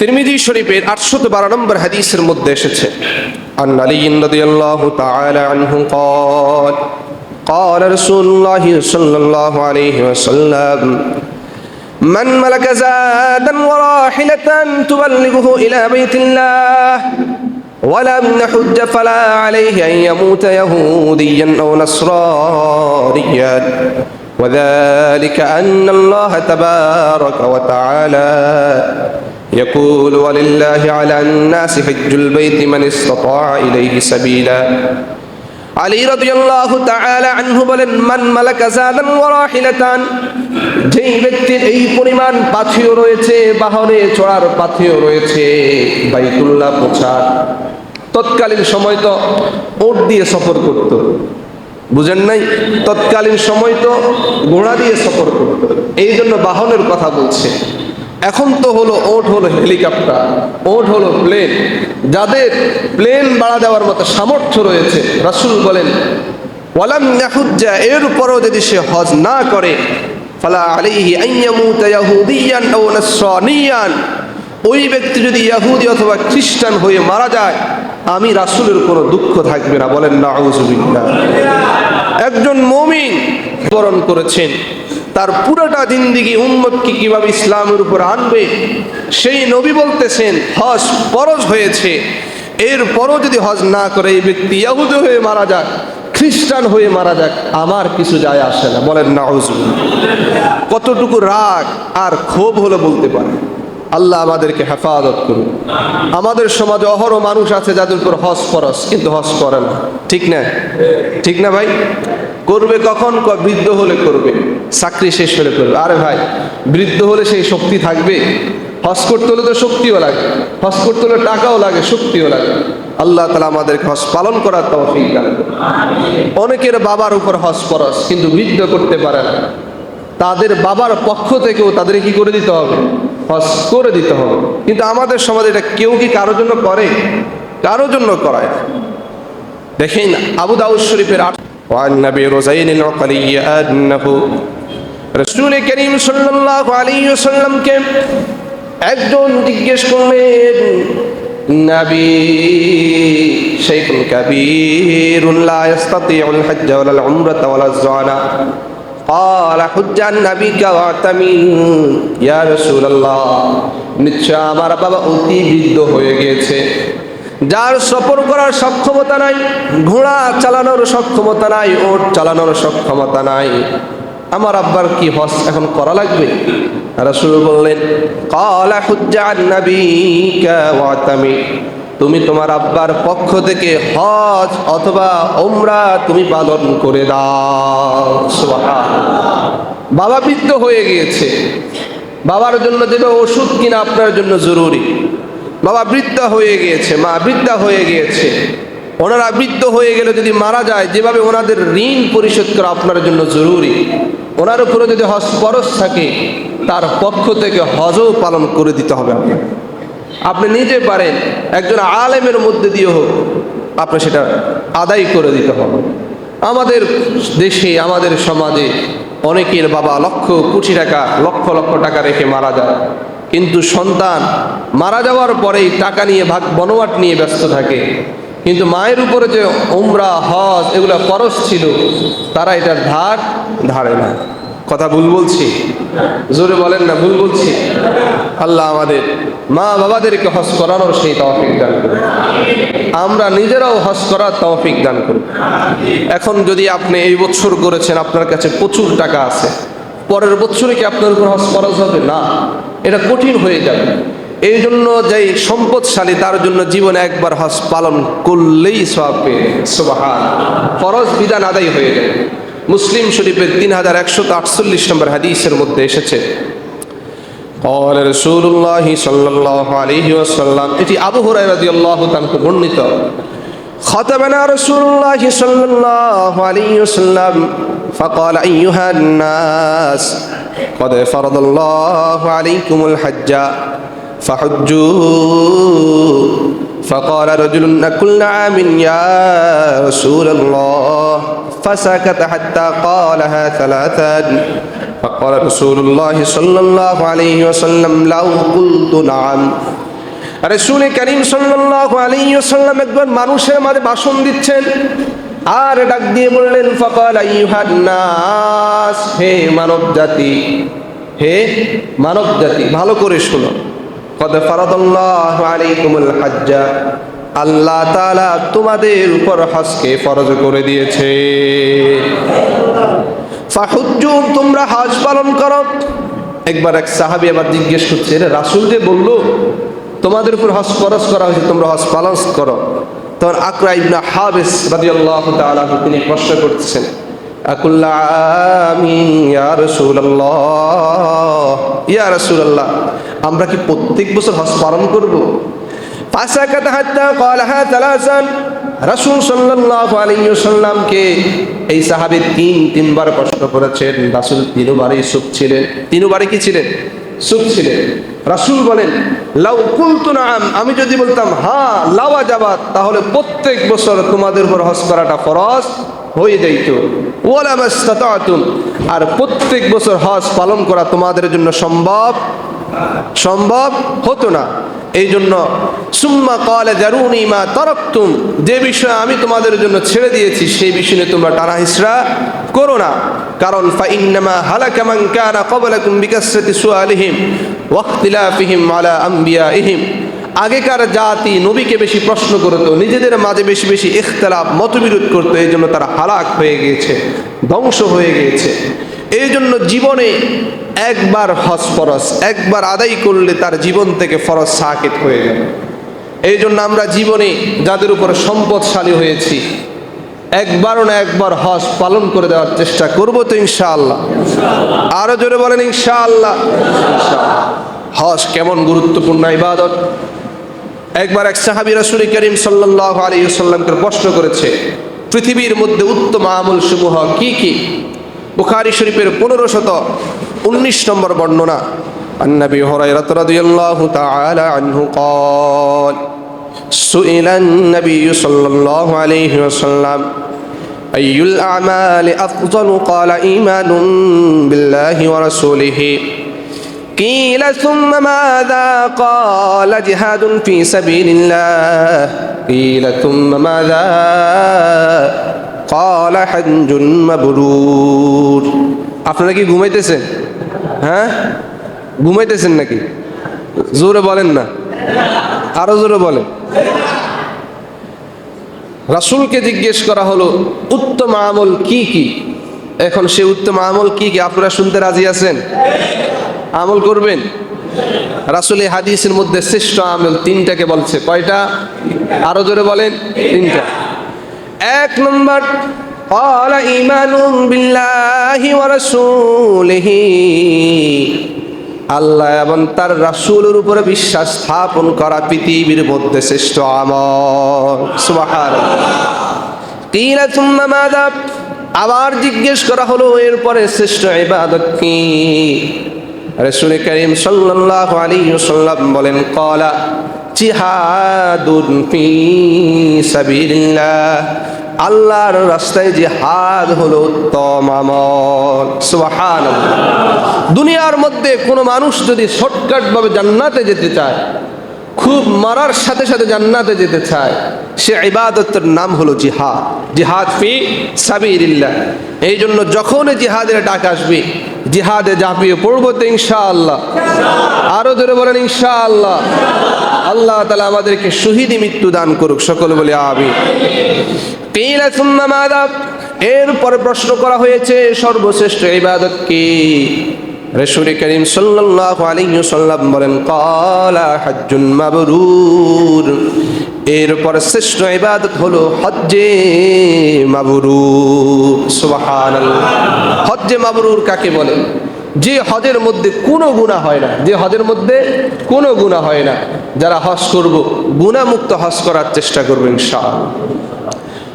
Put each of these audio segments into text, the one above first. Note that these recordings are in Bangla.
তিরমিজি শরীফের আটশত বারো নম্বর হাদিসের মধ্যে এসেছে عن علي رضي الله تعالى عنه قال قال رسول الله صلى الله عليه وسلم من ملك زادا وراحلة تبلغه إلى بيت الله ولم يحج فلا عليه أن يموت يهوديا أو نصرانيا وذلك أن الله تبارك وتعالى يقول ولله على الناس حج البيت من استطاع إليه سبيلا আলী রাদিয়াল্লাহু তাআলা আনহু বলেন মান মালাকা জাদান ওয়া রাহিলাতান যেই ব্যক্তির এই পরিমাণ পাথিও রয়েছে বাহনে চড়ার পাথিও রয়েছে বাইতুল্লাহ পৌঁছার তৎকালীন সময় তো ওট দিয়ে সফর করত বুঝেন নাই তৎকালীন সময় তো ঘোড়া দিয়ে সফর করত এই জন্য বাহনের কথা বলছে এখন তো হলো ওট হলো হেলিকপ্টার ওট হলো প্লেন। যাদের প্লেন বাড়া দেওয়ার মতো সামর্থ্য রয়েছে, রাসূল বলেন, ওয়ালাম ইয়াহুজ্জা এর উপরও যদি সে হজ না করে, ফালা ইয়ামুতা ইয়াহুদিয়ান আও নাসরানিয়ান ওই ব্যক্তি যদি ইয়াহুদি অথবা খ্রিস্টান হয়ে মারা যায়, আমি রাসূলের কোনো দুঃখ থাকবে না। বলেন নাউজুবিল্লাহ একজন মমিন বরণ করেছেন। তার পুরোটা জিন্দিগি উম্মতকে কীভাবে ইসলামের উপর আনবে? সেই নবী বলতেছেন, হজ ফরজ হয়েছে। এরপরও যদি হজ না করে এই ব্যক্তি ইয়াহুদি হয়ে মারা যাক, খ্রিস্টান হয়ে মারা যাক, আমার কিছু যায় আসে না। বলেন না কতটুকু রাগ আর ক্ষোভ হলো বলতে পারে আল্লাহ আমাদেরকে হেফাজত করুন। আমাদের সমাজে অহরহ মানুষ আছে যাদের উপর হজ ফরস কিন্তু হজ করে না। ঠিক না? ঠিক না ভাই? করবে কখন? বৃদ্ধ হলে করবে, চাকরি শেষ হলে করবে। আরে ভাই, বৃদ্ধ হলে সেই শক্তি থাকবে। হজ করতে হলে তো শক্তিও লাগে, হজ করতে হলে টাকাও লাগে, শক্তিও লাগে। আল্লাহ তালা আমাদেরকে হজ পালন করার তৌফিক দান অনেকের বাবার উপর হজ ফরস কিন্তু বৃদ্ধ করতে পারে না। তাদের বাবার পক্ষ থেকেও তাদের কি করে দিতে হবে? হজ করে দিতে হবে। কিন্তু আমাদের সমাজে এটা কেউ কি কারোর জন্য করে? কারোর জন্য করায় দেখেন আবু দাউদ শরীফের وعن نبي رزين العقلي أنه রসুল করিম সাল্লাল্লাহু আলাইহি ওয়াসাল্লামকে একজন জিজ্ঞেস করলেন নবী শাইখুন কাবীরুন লা ইস্তাতিউল হজ্জ ওয়াল উমরাতা ওয়াল যানা قال حج عن نبيك واعتمر يا رسول الله নিশ্চয় আমার বাবা অতি বৃদ্ধ হয়ে গিয়েছে যার সফর করার সক্ষমতা নাই, ঘোড়া চালানোর সক্ষমতা নাই, ওট চালানোর সক্ষমতা নাই। আমার আব্বার কি হজ এখন করা লাগবে? রাসূল বললেন, কালা ওয়াতামি। তুমি তোমার আব্বার পক্ষ থেকে হজ অথবা ওমরা তুমি পালন করে দাও। বাবা বৃদ্ধ হয়ে গিয়েছে। বাবার জন্য দেবে ওষুধ কিনা আপনার জন্য জরুরি। বাবা বৃদ্ধা হয়ে গিয়েছে, মা বৃদ্ধা হয়ে গিয়েছে। ওনারা বৃদ্ধ হয়ে গেলে যদি মারা যায়, যেভাবে ওনাদের ঋণ পরিশোধ করা আপনার জন্য জরুরি, ওনার উপরে যদি হজ পরশ থাকে, তার পক্ষ থেকে হজও পালন করে দিতে হবে আপনাকে। আপনি নিজে পারেন, একজন আলেমের মধ্যে দিয়ে হোক, আপনি সেটা আদায় করে দিতে হবে। আমাদের দেশে, আমাদের সমাজে অনেকের বাবা লক্ষ কোটি টাকা, লক্ষ লক্ষ টাকা রেখে মারা যায়। কিন্তু সন্তান মারা যাওয়ার পরেই টাকা নিয়ে ভাগ বনবাট নিয়ে ব্যস্ত থাকে। কিন্তু মায়ের উপরে যে উমরা, হজ এগুলো খরচ ছিল, তারা এটার ধার ধারে না। কথা ভুল বলছি? জোরে বলেন না, ভুল বলছি। আল্লাহ আমাদের মা বাবাদেরকে হজ করানোর সেই তৌফিক দান করুন। আমরা নিজেরাও হজ করার তৌফিক দান করুন। এখন যদি আপনি এই বছর করেছেন, আপনার কাছে প্রচুর টাকা আছে। পরের বছরে কি আপনার উপর হজ ফরজ হবে না এটা কঠিন হয়ে যাবে এই জন্য যেই সম্পদশালী তার জন্য জীবনে একবার হজ পালন করলেই সব পেয়ে সুবাহান ফরজ বিধান আদায় হয়ে যাবে মুসলিম শরীফের তিন হাজার একশো আটচল্লিশ নম্বর হাদিসের মধ্যে এসেছে قال رسول الله صلى الله عليه وسلم এটি আবু হুরায়রা রাদিয়াল্লাহু তাআলা বর্ণিত خطبنا رسول الله صلى الله عليه وسلم فقال أيها الناس قد فرض الله عليكم الحج فحجوا فقال رجل كل عام يا رسول الله فسكت حتى قالها ثلاثا فقال رسول الله صلى الله عليه وسلم لو قلت نعم রসুল করিম সাল্লাল্লাহু আলাইহি ওয়াসাল্লাম একবার মানুষের মাঝে ভাষণ দিচ্ছেন আর ডাক দিয়ে বললেন, ফকাল আইয়ুহান নাস হে মানব জাতি হে মানব জাতি ভালো করে শুনো। কদ ফারাদাল্লাহু আলাইকুমুল হাজ্জা, আল্লাহ তাআলা তোমাদের উপর হজকে ফরজ করে দিয়েছে। ফাহুজ্জু তোমরা হজ পালন করো। একবার এক সাহাবী আবার জিজ্ঞেস করছে রাসূল যে বলল, তোমাদের উপর হজ ফরজ করা হয়েছে, তোমরা হজ পালন করো? তখন আকরা ইবনা হাবিস রাদিয়াল্লাহু তাআলা তিনি প্রশ্ন করতেছেন আকুল্লা আমিন ইয়া রাসূলুল্লাহ? ইয়া রাসূলুল্লাহ, আমরা কি প্রত্যেক বছর হজ পালন করব? ফাসাকাত হাত্তা ক্বালাহা তালাসান রাসূল সাল্লাল্লাহু আলাইহি ওয়াসাল্লামকে এই সাহাবী তিন তিনবার প্রশ্ন করেছেন, রাসূল তিনবারই চুপ ছিলেন। তিনবারই কি ছিলেন? চুপ ছিলেন। রাসুল বলেন, লাউ কুলতু নাম আমি যদি বলতাম, হা লাওয়া যাবাত তাহলে প্রত্যেক বছর তোমাদের উপর হজ করাটা ফরজ হয়ে যাইত। ওয়ালা মাস্তাতাতুম আর প্রত্যেক বছর হজ পালন করা তোমাদের জন্য সম্ভব সম্ভব হতো না। এই জন্য সুম্মা কলে জারুনি মা তরক্তুম, যে বিষয় আমি তোমাদের জন্য ছেড়ে দিয়েছি, সেই বিষয় তোমরা টানা হিসরা করো না। কারণ ফাইন্নামা হালাকা মান কানা ক্বাবলাকুম বিকাসরাতি সুআলিহিম ওয়াখতিলাফিহিম আলা আমবিয়াইহিম। আগেকার জাতি নবীকে বেশি প্রশ্ন করতো, নিজেদের মাঝে বেশি বেশি ইখতলাফ, মতবিরোধ করতো এই জন্য তারা হালাক হয়ে গিয়েছে, ধ্বংস হয়ে গিয়েছে। এই জন্য জীবনে একবার হজ ফরজ, একবার আদায় করলে তার জীবন থেকে ফরজ সাকিত হয়ে যাবে এই জন্য আমরা জীবনে যাদের উপরে সম্পদশালী হয়েছি, একবারও না একবার হজ পালন করে দেওয়ার চেষ্টা করব তো ইনশাআল্লাহ। আরও জোরে বলেন ইনশাআল্লাহ। হজ কেমন গুরুত্বপূর্ণ ইবাদত? একবার এক সাহাবি রাসূল করিম সাল্লাল্লাহু আলাইহি সাল্লামকে প্রশ্ন করেছে, পৃথিবীর মধ্যে উত্তম আমল সমূহ কি কি? বুখারী শরীফের পনেরো শত উনিশ নম্বর বর্ণনা النبي هريرة رضي الله تعالى عنه قال سئل النبي صلى الله عليه وسلم أي الأعمال أفضل قال إيمان بالله ورسوله قيل ثم ماذا قال جهاد في سبيل الله قيل ثم ماذا আপনারা কি ঘুমাইতেছেন? হ্যাঁ? ঘুমাইতেছেন নাকি? জোরে বলেন না। আরও জোরে বলেন। রাসুলকে জিজ্ঞেস করা হলো, উত্তম আমল কি কি? এখন সে উত্তম আমল কি কি আপনারা শুনতে রাজি আছেন? আমল করবেন? রাসুল হাদিসের মধ্যে শ্রেষ্ঠ আমল তিনটাকে বলছে। কয়টা? আরও জোরে বলেন, তিনটা। এক নম্বর قال إيمان بالله ورسوله আল্লাহ এবং তার রাসূলের উপরে বিশ্বাস স্থাপন করা পৃথিবীর মধ্যে শ্রেষ্ঠ আমল সুবহানাল্লাহ কিলা তুম্মা মাযা আবার জিজ্ঞেস করা হলো এরপরে শ্রেষ্ঠ ইবাদত কি রাসূল করিম সাল্লাল্লাহু আলাইহি ওয়াসাল্লাম বলেন ক্বালা জিহাদুন ফি সাবিলিল্লাহ আল্লাহর রাস্তায় যে জিহাদ হলো উত্তম আমল। দুনিয়ার মধ্যে কোনো মানুষ যদি শর্টকাট ভাবে জান্নাতে যেতে চায়, খুব মারার সাথে সাথে জান্নাতে যেতে চায়, সে ইবাদতের নাম হলো জিহাদ। জিহাদ ফি সাবিলিল্লাহ। এই জন্য যখন জিহাদের ডাক আসবে জিহাদে ঝাঁপিয়ে পড়ব তো ইনশাআল্লাহ। আরও ধরে বলেন ইনশাআল্লাহ। আল্লাহ তালা আমাদেরকে শহীদি মৃত্যু দান করুক, সকল বলে আবি কিলা সুন্না মাদাব এরপরে প্রশ্ন করা হয়েছে, সর্বশ্রেষ্ঠ ইবাদত কি? রসুল করিম সাল্লাল্লাহু আলাইহি সাল্লাম বলেন, কালা হজ্জুন মাবরুর। এরপর শ্রেষ্ঠ ইবাদত হলো হজ্জে মাবরুর। সুবহানাল্লাহ। হজ্জে মাবরুর কাকে বলে? যে হজের মধ্যে কোনো গুণা হয় না। যে হজের মধ্যে কোনো গুণা হয় না। যারা হজ করব গুণামুক্ত হজ করার চেষ্টা করব ইনশাআল্লাহ।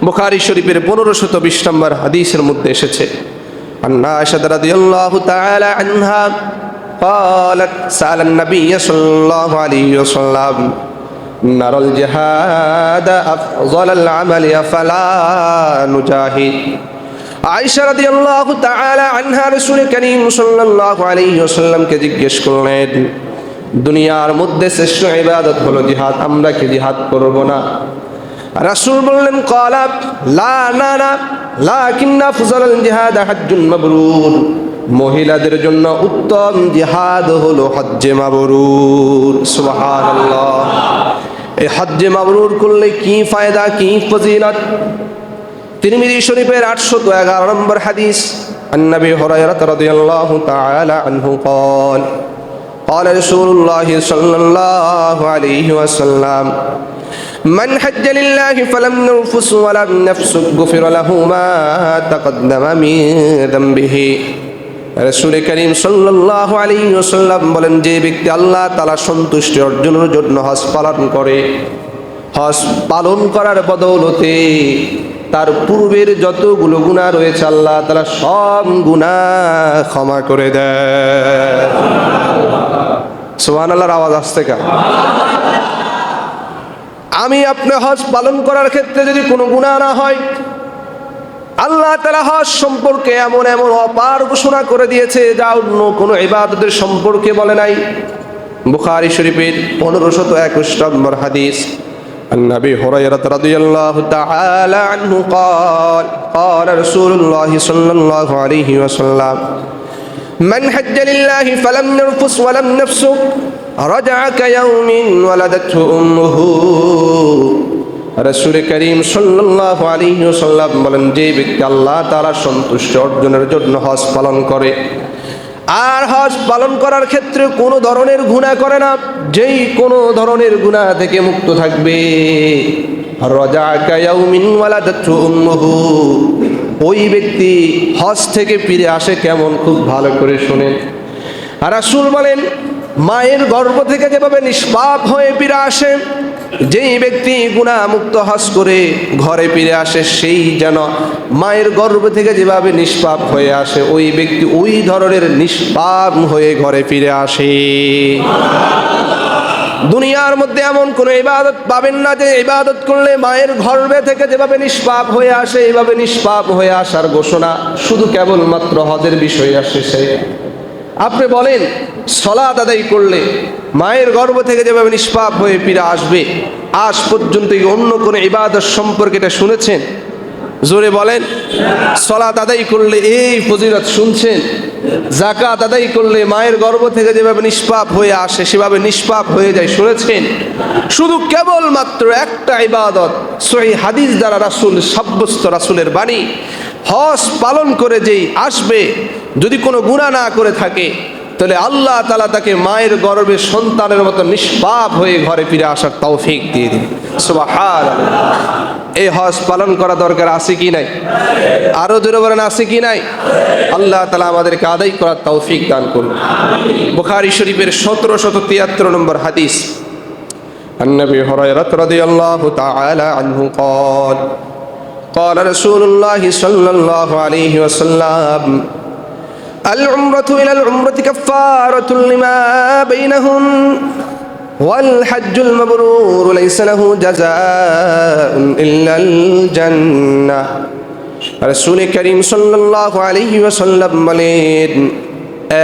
বুখারী শরীফের পনেরো শত বিশ নম্বর হাদিসের মধ্যে এসেছে عن عائشة رضي الله تعالى عنها قالت سأل النبي صلى الله عليه وسلم نرى الجهاد أفضل العمل فلا نجاهد আয়েশা রাদিয়াল্লাহু তাআলা আনহা রাসূল করিম সাল্লাল্লাহু আলাইহি ওয়াসাল্লামকে জিজ্ঞেস করলেন দুনিয়ার মধ্যে শ্রেষ্ঠ ইবাদত হলো জিহাদ আমরা কি জিহাদ করব না রাসূল বললেন কলাব লা না না লাকিন্না ফুজাল জিহাদ হাজ্জুন মাবরুর মহিলাদের জন্য উত্তম জিহাদ হলো হজ্জে মাবরুর সুবহানাল্লাহ এই হজ্জে মাবরুর করলে কি ফায়দা কি ফজিলত তিরমিজি শরীফের আটশো এগারো নম্বর হাদিস النبي هريرة رضي الله تعالى عنه قال قال رسول الله صلى الله عليه وسلم من حج لله فلم يرفس ولم يفسق غفر له ما تقدم من ذنبه রসুল করিম সাল্লাহ আলী ওসাল্লাম বলেন যে ব্যক্তি আল্লাহ তালা সন্তুষ্টি অর্জনের জন্য হজ পালন করে হজ পালন করার বদৌলতে তার পূর্বের যতগুলো গুণা রয়েছে আল্লাহ তারা সব গুণা ক্ষমা করে দেয় সোহান আল্লাহর আওয়াজ আসতে কা আমি আপনি হজ পালন করার ক্ষেত্রে যদি কোনো গুণা না হয় আল্লাহ তালা হজ সম্পর্কে এমন এমন অপার ঘোষণা করে দিয়েছে যা অন্য কোনো ইবাদতের সম্পর্কে বলে নাই বুখারি শরীফের পনেরোশত একুশ নম্বর হাদিস عن ابي هريره رضي الله تعالى عنه قال قال رسول الله صلى الله عليه وسلم من حج لله فلم يرفس ولم يفسق رجع كيوم ولدته امه রসুল করিম সাল্লাহ আলী সাল্লাম বলেন যে ব্যক্তি আল্লাহ তারা সন্তুষ্ট অর্জনের জন্য হজ পালন করে আর হজ পালন করার ক্ষেত্রে কোনো ধরনের গুণা করে না যেই কোনো ধরনের গুণা থেকে মুক্ত থাকবে রজা কায়াউমিন ওয়ালাদাতু উম্মুহু ওই ব্যক্তি হজ থেকে ফিরে আসে কেমন খুব ভালো করে শোনেন আর রাসূল বলেন মায়ের গর্ভ থেকে যেভাবে নিষ্পাপ হয়ে ফিরে আসে, যেই ব্যক্তি গুণা মুক্ত হজ করে ঘরে ফিরে আসে, সেই যেন মায়ের গর্ভ থেকে যেভাবে নিষ্পাপ হয়ে আসে, ওই ব্যক্তি ওই ধরনের নিষ্পাপ হয়ে ঘরে ফিরে আসে। দুনিয়ার মধ্যে এমন কোনো ইবাদত পাবেন না যে ইবাদত করলে মায়ের গর্ভে থেকে যেভাবে নিষ্পাপ হয়ে আসে, এইভাবে নিষ্পাপ হয়ে আসার ঘোষণা শুধু কেবলমাত্র হজের বিষয় আসে সে। আপনি বলেন সলাত আদায় করলে মায়ের গর্ভ থেকে যেভাবে নিষ্পাপ হয়ে ফিরে আসবে, আজ পর্যন্ত অন্য কোনো ইবাদত সম্পর্কে এটা শুনেছেন? জোরে বলেন সলাত আদায় করলে এই ফজিলত শুনছেন? জাকাত আদায় করলে মায়ের গর্ভ থেকে যেভাবে নিষ্পাপ হয়ে আসে, সেভাবে নিষ্পাপ হয়ে যায়, শুনেছেন? শুধু কেবলমাত্র একটা ইবাদত, সহি হাদিস দ্বারা রাসুল সাব্যস্ত রাসুলের বাণী, হজ পালন করে যেই আসবে যদি কোনো গুণা না করে থাকে তাহলে আল্লাহ তালা তাকে মায়ের গর্বে সন্তানের মতো নিষ্পাপ হয়ে ঘরে ফিরে আসার তৌফিক দিয়ে দিন সুবাহান এই হজ পালন করা দরকার আছে কি নাই আরো জোরে বলেন আছে কি নাই আল্লাহ তালা আমাদেরকে আদায় করার তৌফিক দান করুন বুখারি শরীফের সতেরো শত তিয়াত্তর নম্বর হাদিস النبي هريرة رضي الله تعالى عنه قال قال رسول الله صلى الله عليه وسلم العمرة إلى العمرة كفارة لما بينهم والحج المبرور ليس له جزاء إلا الجنة রসুল করিম সাল্লাহ আলহি ওয়াসাল্লাম বলেন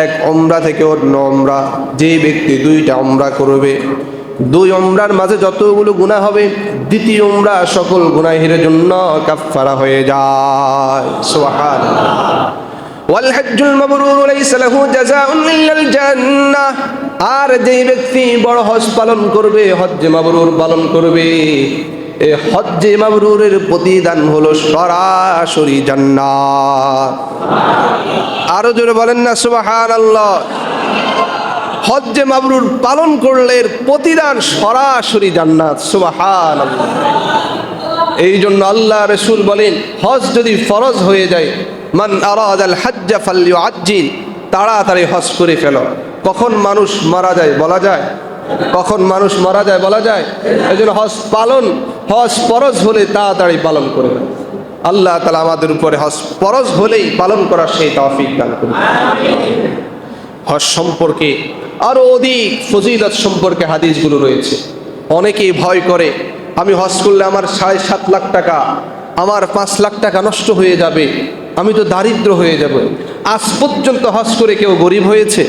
এক ওমরা থেকে অন্য ওমরা যে ব্যক্তি দুইটা ওমরা করবে দুই ওমরার মাঝে যতগুলো গুণা হবে দ্বিতীয় ওমরা সকল গুনাহের জন্য কাফফারা হয়ে যায় সুবহান والحج المبرور ليس له جزاء إلا الجنة আর যেই ব্যক্তি বড় হজ পালন করবে হজ্জে মাবরুর পালন করবে এই হজ্জে মাবরুরের প্রতিদান হলো সরাসরি জান্নাত আরো জোরে বলেন না সুবহানাল্লাহ হজ্জে মাবরুর পালন করলে এর প্রতিদান সরাসরি জান্নাত সুবহানাল্লাহ এই জন্য আল্লাহ রসুল বলেন হজ যদি ফরজ হয়ে যায় মান আরাদ আল হাজ্জা ফাল্লিউ আজ্জিল তাড়াতাড়ি হজ করে ফেল। কখন মানুষ মারা যায় বলা যায়? কখন মানুষ মারা যায় বলা যায়? এই জন্য হজ পালন, হজ ফরজ হলে তাড়াতাড়ি পালন করবে। আল্লাহ তালা আমাদের উপরে হজ ফরজ হলেই পালন করার সেই তৌফিক দান করবে হজ সম্পর্কে আরও অধিক ফজিলত সম্পর্কে হাদিসগুলো রয়েছে। অনেকেই ভয় করে, আমি হজ করলে আমার সাড়ে সাত লাখ টাকা, আমার পাঁচ লাখ টাকা নষ্ট হয়ে যাবে। আমি তো দারিদ্র হয়ে যাব আজ পর্যন্ত হজ করে কেউ গরিব হয়েছে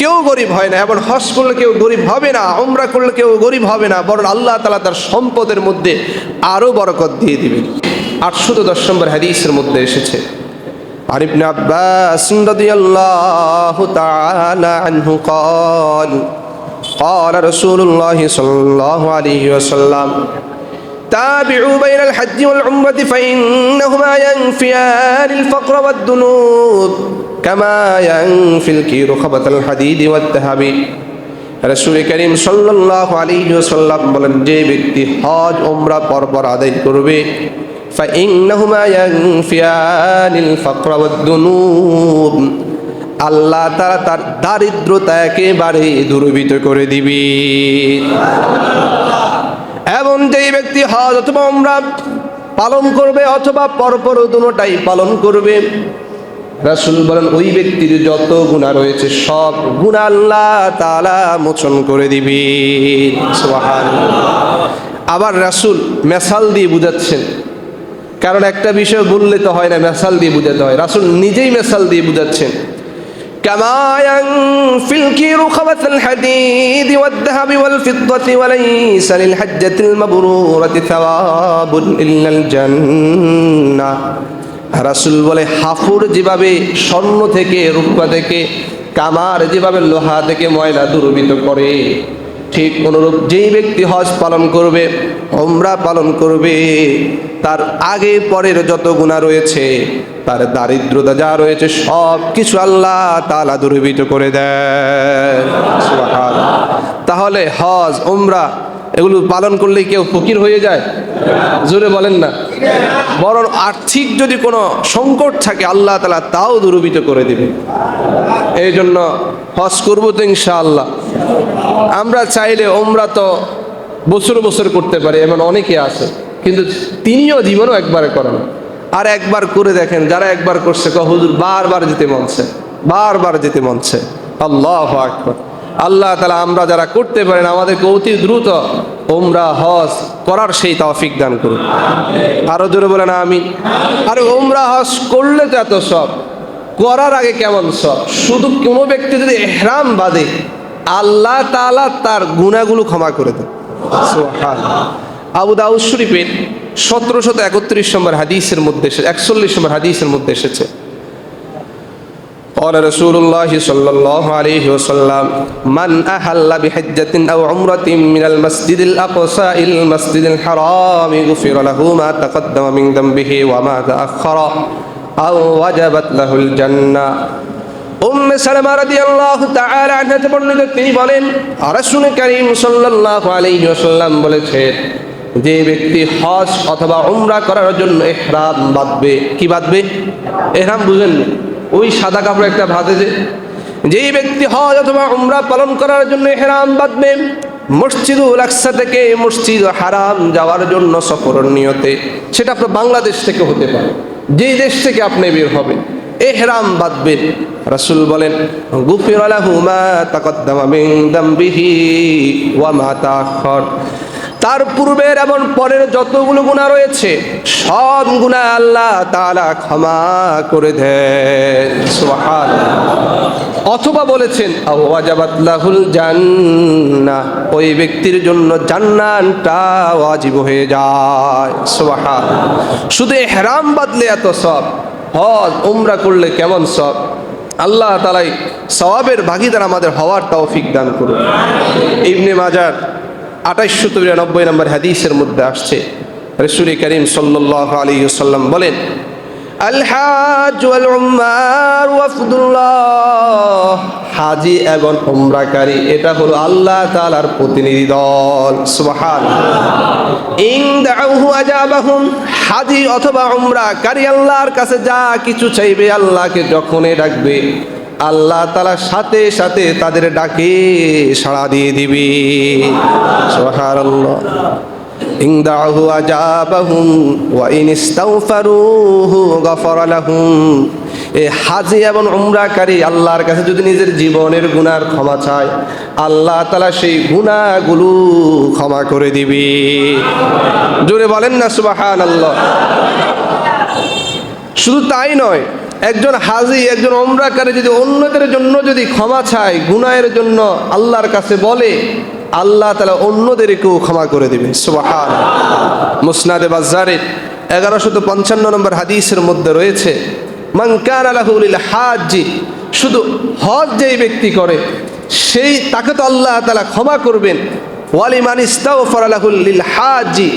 কেউ গরিব হয় না এবং হজ করলে কেউ গরিব হবে না ওমরা করলে কেউ গরিব হবে না বরং আল্লাহ তালা তার সম্পদের মধ্যে আরও বরকত দিয়ে দিবেন আটশত দশ নম্বর হাদিসের মধ্যে এসেছে عن ابن عباس رضي الله تعالى عنه قال قال رسول الله صلى الله عليه وسلم تابعوا بين الحج والعمرة فإنهما ينفيان الفقر والذنوب كما ينفي الكير خبث الحديد والذهب রসুল করিম সাল্লাহ আলী সাল্লাম বলেন যে ব্যক্তি হজ ওমরা পরপর আদায় করবে فإنهما ينفيان الفقر والذنوب আল্লাহ তারা তার দারিদ্রতা একেবারে দূরীভূত করে দিবি এবং যেই ব্যক্তি হজ অথবা আমরা পালন করবে অথবা পরপর দুটাই পালন করবে, রাসুল বলেন, ওই ব্যক্তির যত গুণা রয়েছে, সব গুণা আল্লাহ তালা মোচন করে দিবি। আবার রাসুল মেসাল দিয়ে বুঝাচ্ছেন, কারণ একটা বিষয় বললে তো হয় না, মেসাল দিয়ে বুঝাতে হয়। রাসুল নিজেই মেসাল দিয়ে বুঝাচ্ছেন كما ينفي الكير خبث الحديد والذهب والفضة وليس للحجة المبرورة ثواب إلا الجنة রাসুল বলে হাফুর যেভাবে স্বর্ণ থেকে রূপা থেকে কামার যেভাবে লোহা থেকে ময়লা দুর্বিত করে ঠিক অনুরূপ যেই ব্যক্তি হজ পালন করবে ওমরা পালন করবে, তার আগে পরের যত গুণা রয়েছে, তার দারিদ্রতা যা রয়েছে সব কিছু আল্লাহ তালা দূরীভূত করে দেয়। তাহলে হজ ওমরা এগুলো পালন করলে কেউ ফকির হয়ে যায়? জোরে বলেন না। বরং আর্থিক যদি কোনো সংকট থাকে, আল্লাহ তালা তাও দূরীভূত করে দিবে। এই জন্য হজ করব তো ইনশাআল্লাহ। আমরা চাইলে ওমরা তো বছর বছর করতে পারি, এমন অনেকে আছে। কিন্তু তিনিও জীবনও একবার করেন। আর একবার করে দেখেন, যারা একবার করছে হুজুর, বারবার যেতে মনছে বারবার যেতে মনছে আল্লাহ আকবর। আল্লাহ তালা আমরা যারা করতে পারেন, আমাদেরকে অতি দ্রুত ওমরা, হজ করার সেই তৌফিক দান করুন। আরও জোরে বলেন আমি আরে ওমরা, হজ করলে তো এত সব। করার আগে কেমন সব? শুধু কোনো ব্যক্তি যদি এহরাম বাদে আল্লাহ তাআলা তার গুণাগুলো ক্ষমা করে দেন সুবহানাল্লাহ। আবু দাউদ শরীফের সতেরোশত একত্রিশ নম্বর হাদিসের মধ্যে এসে একচল্লিশ নম্বর হাদিসের মধ্যে এসেছে قال رسول الله صلى الله عليه وسلم من أحل بحجة أو عمرة من المسجد الأقصى إلى المسجد الحرام غفر له ما تقدم من ذنبه وما تأخر أو وجبت له الجنة বলেছেন যে ব্যক্তি হজ অথবা উমরা করার জন্য ইহরাম বাঁধবে। কি বাঁধবে? ইহরাম বুঝেন ওই সাদা কাপড় একটা ভাতে যে। যেই ব্যক্তি হজ অথবা উমরা পালন করার জন্য ইহরাম বাঁধবে, মসজিদুল আকসা থেকে মসজিদ হারাম যাওয়ার জন্য নিয়তে। সেটা আপনার বাংলাদেশ থেকে হতে পারে। যেই দেশ থেকে আপনি বের হবেন এহরাম বাঁধবেন রাসূল বলেন, গুফির ওয়া তার পূর্বের এবং পরের যতগুলো গুণা রয়েছে, সব গুণা আল্লাহ তাআলা ক্ষমা করে দেন। অথবা বলেছেন ওয়াজাবাত লাহুল জান্নাহ। ওই ব্যক্তির জন্য জান্নাতটা ওয়াজিব হয়ে যায়। সুবহানাল্লাহ। শুধু ইহরাম বাদলে এত সব। হজ, উমরা করলে কেমন সব? আল্লাহ তালাই সবাবের ভাগিদার আমাদের হওয়ার তৌফিক দান করুন। ইবনে মাজার আঠাইশশো তিরানব্বই নম্বর হাদিসের মধ্যে আসছে। রসুল করিম সাল্লাহ আলী সাল্লাম বলেন আলহাজ ওয়াল উম্মার ওয়াফদুল্লাহ। হাজি এবং উমরাকারী, এটা হলো আল্লাহ তাআলার প্রতিনিধি দল। সুবহান ইন দাউহু আজাবাহুম, হাজি অথবা উমরাকারী, আল্লাহর কাছে যা কিছু চাইবে আল্লাহকে যখনই ডাকবে, আল্লাহ তালার সাথে সাথে তাদের ডাকে সাড়া দিয়ে দিবি। সুবহানাল্লাহ। إن دعوه أجابهم وإن استغفروه غفر لهم এই হাজি এবং উমরাকারী আল্লাহর কাছে যদি নিজের জীবনের গুনার ক্ষমা চায় আল্লাহ তালা সেই গুনাহগুলো ক্ষমা করে দিবি জোরে বলেন না সুবাহান আল্লাহ শুধু তাই নয় একজন হাজি একজন ওমরাকারী যদি অন্যদের জন্য যদি ক্ষমা চায় গুনাহের জন্য আল্লাহর কাছে বলে আল্লাহ তালা অন্যদেরকেও ক্ষমা করে দেবেন সুবাহান। মুসনাদে বাজারে এগারোশত পঞ্চান্ন নম্বর হাদিসের মধ্যে রয়েছে মাংকার আলাহুল হাজি শুধু হজ যেই ব্যক্তি করে, সেই, তাকে তো আল্লাহ তালা ক্ষমা করবেন। ওয়ালিমান ইস্তাও ফরালাহুল্লিল হাজি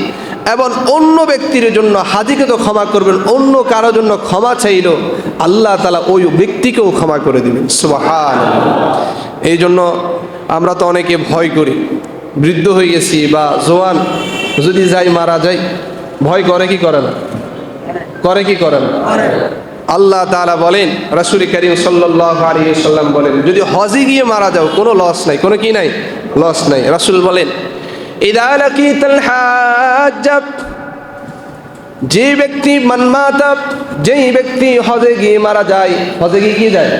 এবং অন্য ব্যক্তির জন্য হাজিকে তো ক্ষমা করবেন, অন্য কারও জন্য ক্ষমা চাইল আল্লাহ তালা ওই ব্যক্তিকেও ক্ষমা করে দিবেন। সুবাহান। এই জন্য আমরা তো অনেকে ভয় করি। বৃদ্ধ হয়ে গেছি বা জোয়ান, যদি যাই মারা যাই, ভয় করে কি করে না? করে কি করে না? আল্লাহ তাআলা বলেন, রাসূল করিম সাল্লাম বলেন, যদি হজে গিয়ে মারা যাও, কোনো লস নাই, কোনো কি নাই? লস নাই। রাসূল বলেন যে ব্যক্তি মানমাতা, যেই ব্যক্তি হজে গিয়ে মারা যায় হজে গিয়ে কি যায়?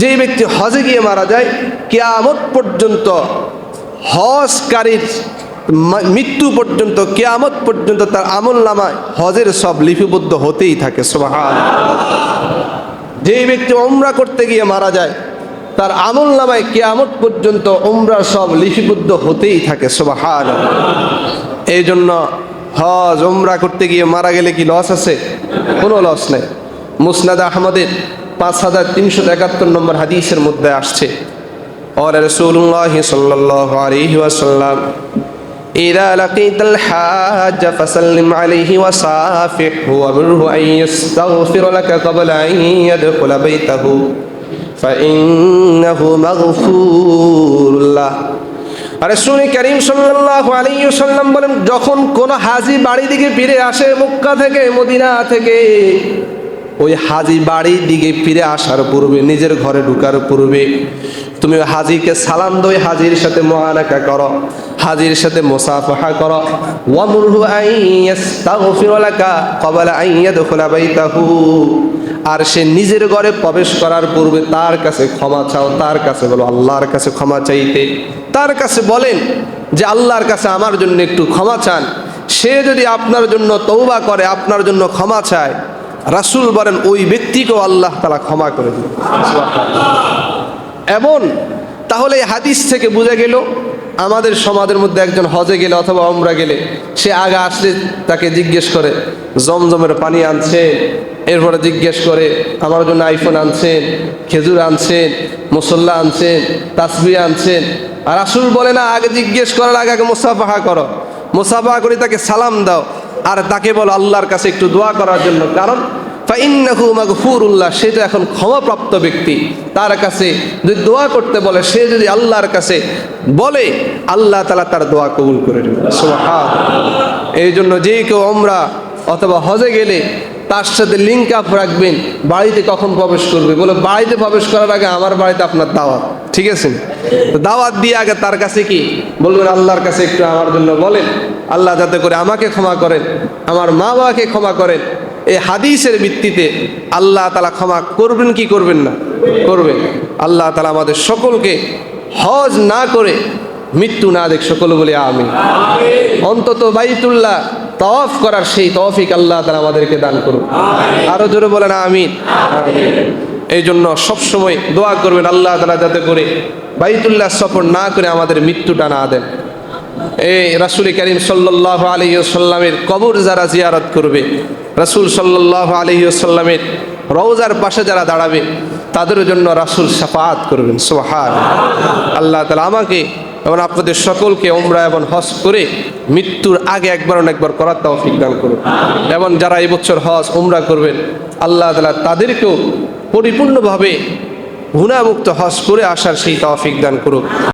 যেই ব্যক্তি হজে গিয়ে মারা যায়, কেয়ামত পর্যন্ত হজকারীর মৃত্যু পর্যন্ত, কেয়ামত পর্যন্ত তার আমল নামায় হজের সব লিপিবদ্ধ হতেই থাকে সোহান যেই ব্যক্তি ওমরা করতে গিয়ে মারা যায়, তার আমল নামায় কেয়ামত পর্যন্ত ওমরা সব লিপিবদ্ধ হতেই থাকে, সোবাহান। এই জন্য হজ ওমরা করতে গিয়ে মারা গেলে কি লস আছে? কোনো লস নেই। মুসনাদ আহমদের পাঁচ হাজার তিনশো একাত্তর নম্বর হাদিসের মধ্যে আসছে اور رسول الله صلى الله عليه وسلم إذا لقيت الحاج فسلم عليه وصافحه ومره أن يستغفر لك قبل أن يدخل بيته فإنه مغفور له রসুল করিম সাল্লাল্লাহু আলাইহি সাল্লাম বলেন যখন কোন হাজি বাড়ি দিকে ফিরে আসে মক্কা থেকে মদিনা থেকে ওই হাজি বাড়ির দিকে ফিরে আসার পূর্বে, নিজের ঘরে ঢুকার পূর্বে, তুমি ওই হাজিকে সালাম দই হাজির সাথে মহানাকা করো, হাজির সাথে মোসাফাহা করো। ওয়ামুরহু আইয়াস্তাগফিরু লাকা ক্বাবলা আন ইয়াদখুলা বাইতাহু। আর সে নিজের ঘরে প্রবেশ করার পূর্বে তার কাছে ক্ষমা চাও, তার কাছে বলো, আল্লাহর কাছে ক্ষমা চাইতে। তার কাছে বলেন যে, আল্লাহর কাছে আমার জন্য একটু ক্ষমা চান। সে যদি আপনার জন্য তৌবা করে, আপনার জন্য ক্ষমা চায় রাসূল বলেন, ওই ব্যক্তিকেও আল্লাহ তালা ক্ষমা করে দিল এমন? তাহলে এই হাদিস থেকে বোঝা গেল, আমাদের সমাজের মধ্যে একজন হজে গেলে অথবা অমরা গেলে, সে আগে আসলে তাকে জিজ্ঞেস করে, জমজমের পানি আনছেন? এরপরে জিজ্ঞেস করে, আমার জন্য আইফোন আনছেন? খেজুর আনছেন? মুসল্লা আনছেন? তাসবি আনছেন? আর আসুল বলে, না, আগে জিজ্ঞেস করার আগে আগে মুসাফাহা করো। মুসাফাহা করে তাকে সালাম দাও। আর তাকে বলো, আল্লাহর কাছে একটু দোয়া করার জন্য। কারণ ফাইন্নাহু মাগফুরুল্লাহ, সে তো এখন ক্ষমাপ্রাপ্ত ব্যক্তি, তার কাছে যদি দোয়া করতে বলে, সে যদি আল্লাহর কাছে বলে, আল্লাহ তালা তার দোয়া কবুল করে নেবে এই জন্য যে কেউ আমরা অথবা হজে গেলে তার সাথে লিঙ্ক আপ রাখবেন, বাড়িতে কখন প্রবেশ করবে? বলে, বাড়িতে প্রবেশ করার আগে আমার বাড়িতে আপনার দাওয়াত, ঠিক আছে? তো দাওয়াত দিয়ে আগে তার কাছে কি? বলবেন, আল্লাহর কাছে একটু আমার জন্য বলেন। আল্লাহ যাতে করে আমাকে ক্ষমা করেন, আমার মা বাবাকে ক্ষমা করেন এই হাদিসের ভিত্তিতে আল্লাহ তালা ক্ষমা করবেন কি করবেন না? করবেন। আল্লাহ তালা আমাদের সকলকে হজ না করে মৃত্যু না দেখ সকল বলে আমি অন্তত বাইতুল্লাহ তফ করার সেই তফিক আল্লাহ তালা আমাদেরকে দান করুন আরও জোরে বলেন আমিন। এই জন্য সবসময় দোয়া করবেন আল্লাহ তালা যাতে করে বাইতুল্লাহ সফর না করে আমাদের মৃত্যুটা না দেন। এই রাসুল করিম সাল্লাহ আলহিসাল্লামের কবর যারা জিয়ারত করবে, রাসুল সাল্লাহ আলহিসাল্লামের রওজার পাশে যারা দাঁড়াবে, তাদের জন্য রাসুল সাফাত করবেন সোহার আল্লাহ তালা আমাকে এবং আপনাদের সকলকে ওমরা এবং হজ করে মৃত্যুর আগে একবার একবার করার তৌফিক দান করুন। এবং যারা এই বছর হজ ওমরা করবেন, আল্লাহ তালা তাদেরকেও পরিপূর্ণভাবে গুণামুক্ত হজ করে আসার সেই তৌফিক দান করুক।